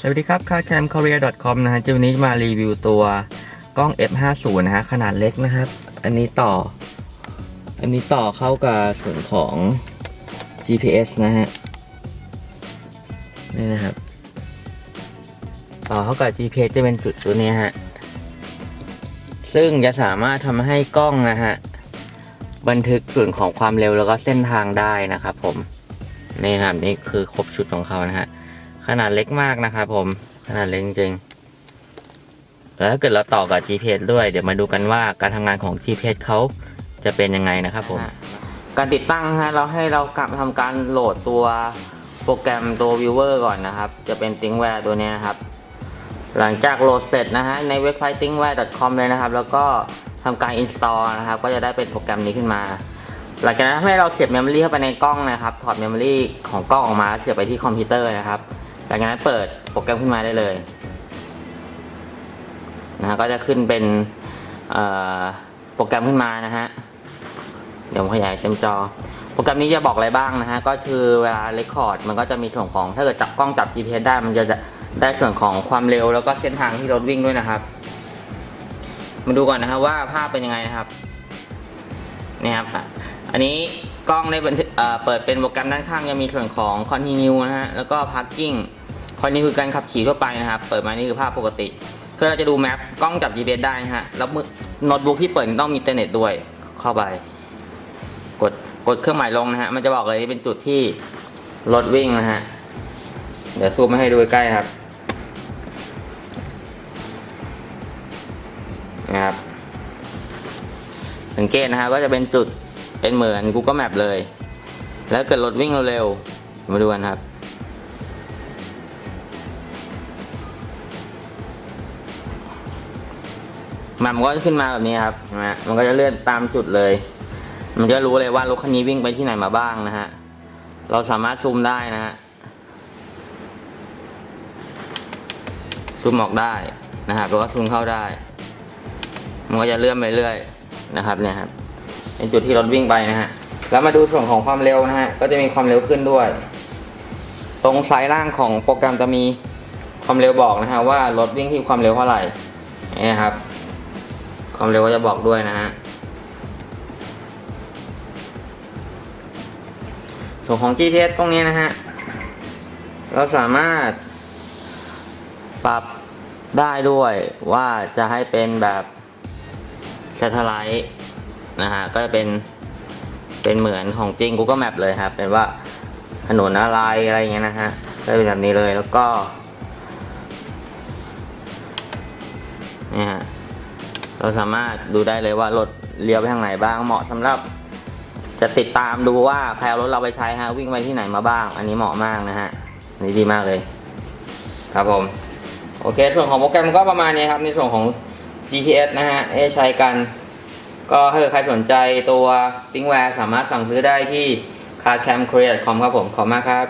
สวัสดีครับ c a r c a m k o r e a c o m นะฮะวันนี้มารีวิวตัวกล้อง F50 นะฮะขนาดเล็กนะครับ อันนี้ต่อ อันนี้ต่อเข้ากับส่วนของ GPS นะฮะนี่นะครับ ต่อเข้ากับ GPS จะเป็นจุดตัวนี้ฮะซึ่งจะสามารถทำให้กล้องนะฮะบันทึกส่วนของความเร็วแล้วก็เส้นทางได้นะครับผมนี่ครับนี่คือครบชุดของเขานะฮะ ขนาดเล็กมากนะครับผม ขนาดเล็กจริงๆแล้วถ้าเกิดเราต่อกับ GPS ด้วย เดี๋ยวมาดูกันว่าการทำงานของ GPS เขาจะเป็นยังไงนะครับผม การติดตั้งฮะเราให้เรากลับทำการโหลดตัวโปรแกรมตัว Viewer ก่อนนะครับ จะเป็น t h i n k w a r e ตัวนี้นะครับ หลังจากโหลดเสร็จนะฮะในเว็บไซต์ t h i n k w a r e c o m เลยนะครับ แล้วก็ทำการ install นะครับ ก็จะได้เป็นโปรแกรมนี้ขึ้นมา หลังจากนั้นให้เราเสียบเมมโมรีเข้าไปในกล้องนะครับ ถอดเมมโมรีของกล้องออกมาเสียบไปที่คอมพิวเตอร์นะครับ จากนั้นเปิดโปรแกรมขึ้นมาได้เลยนะฮะก็จะขึ้นเป็นโปรแกรมขึ้นมานะฮะเดี๋ยวผมขยายเต็มจอ โปรแกรมนี้จะบอกอะไรบ้างนะฮะก็คือเวลาเรคคอร์ดมันก็จะมีส่วนของถ้าเกิดจับกล้องจับ GPS ได้มันจะได้ส่วนของความเร็วแล้วก็เส้นทางที่รถวิ่งด้วยนะครับ มาดูก่อนนะครับว่าภาพเป็นยังไงนะครับนี่ครับอันนี้กล้องในเเปิดเป็นโปรแกรมด้านข้างจะมีส่วนของ continue นะฮะแล้วก็ parking continue คือการขับขี่ทั่วไปนะครับ เปิดมานี่คือภาพปกติเพื่อเราจะดูแมปกล้องจับ GPS ได้นะฮะ แล้วมือโน้ตบุ๊กที่เปิดต้องมีอินเทอร์เน็ตด้วย เข้าไป กด กดเครื่องหมายลงนะฮะ มันจะบอกเลยเป็นจุดที่รถวิ่งนะฮะ เดี๋ยวซูมมาให้ดูใกล้ครับ นะครับ สังเกตนะฮะ ก็จะเป็นจุด เป็นเหมือน Google Map เลย แล้วเกิดรถวิ่งเร็วๆ มาดูกันครับ มันก็จะขึ้นมาแบบนี้ครับเห็นไหมมันก็จะเลื่อนตามจุดเลย มันจะรู้เลยว่ารถคันนี้วิ่งไปที่ไหนมาบ้างนะฮะ เราสามารถซูมได้นะฮะ ซูมออกได้นะครับแล้วก็ซูมเข้าได้ มันก็จะเลื่อนไปเรื่อยนะครับเนี่ยครับ เป็นจุดที่รถวิ่งไปนะฮะ แล้วมาดูส่วนของความเร็วนะฮะ ก็จะมีความเร็วขึ้นด้วย ตรงซ้ายล่างของโปรแกรมจะมีความเร็วบอกนะฮะว่ารถวิ่งที่ความเร็วเท่าไหร่นี่ครับ ความเร็วก็จะบอกด้วยนะฮะส่วนของ GPS ตรงนี้นะฮะ เราสามารถ ปรับได้ด้วยว่าจะให้เป็นแบบ s a t e l l i t e นะฮะ ก็จะเป็น เป็นเหมือนของจริง Google Map เลยครับ เป็นว่าถนนอะไรอะไรเงี้ยนะฮะ ก็เป็นแบบนี้เลยแล้วก็เนี่ยฮะ เราสามารถดูได้เลยว่ารถเลี้ยวไปทางไหนบ้างเหมาะสำหรับจะติดตามดูว่าใครเอารถเราไปใช้ฮะวิ่งไปที่ไหนมาบ้าง อันนี้เหมาะมากนะฮะอันนี่ดีมากเลย ครับผม โอเค ส่วนของโปรแกรมก็ประมาณนี้ครับ ในส่วนของ GPS นะฮะให้ใช้กัน ก็ถ้าเกิดใครสนใจตัว t h i n k w a r e สามารถสั่งซื้อได้ที่ carcamkorea.com ครับผม ขอบคุณมากครับ